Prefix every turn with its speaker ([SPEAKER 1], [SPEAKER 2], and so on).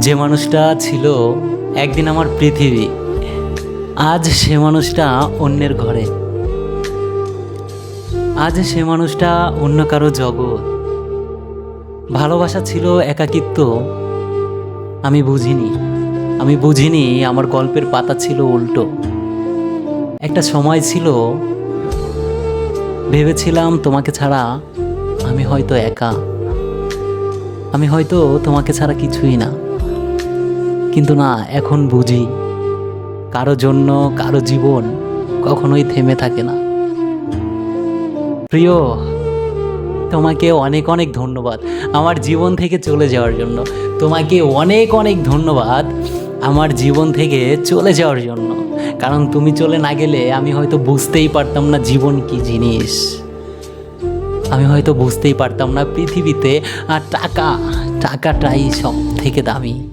[SPEAKER 1] যে মানুষটা ছিল একদিন আমার পৃথিবী, আজ সে মানুষটা অন্যের ঘরে। আজ সে মানুষটা অন্য কারও জগৎ। ভালোবাসা ছিল একাকিত্ব। আমি বুঝিনি আমি বুঝিনি আমার গল্পের পাতা ছিল উল্টো। একটা সময় ছিল, ভেবেছিলাম তোমাকে ছাড়া আমি হয়তো একা। আমি হয়তো তোমাকে ছাড়া কিছুই না। কিন্তু না, এখন বুঝি। কারও জন্য কারও জীবন কখনোই থেমে থাকে না। প্রিয়, তোমাকে অনেক অনেক ধন্যবাদ আমার জীবন থেকে চলে যাওয়ার জন্য। তোমাকে অনেক অনেক ধন্যবাদ আমার জীবন থেকে চলে যাওয়ার জন্য। কারণ তুমি চলে না গেলে আমি হয়তো বুঝতেই পারতাম না জীবন কি জিনিস। আমি হয়তো বুঝতেই পারতাম না পৃথিবীতে আর টাকা, টাকাটাই সব থেকে দামি।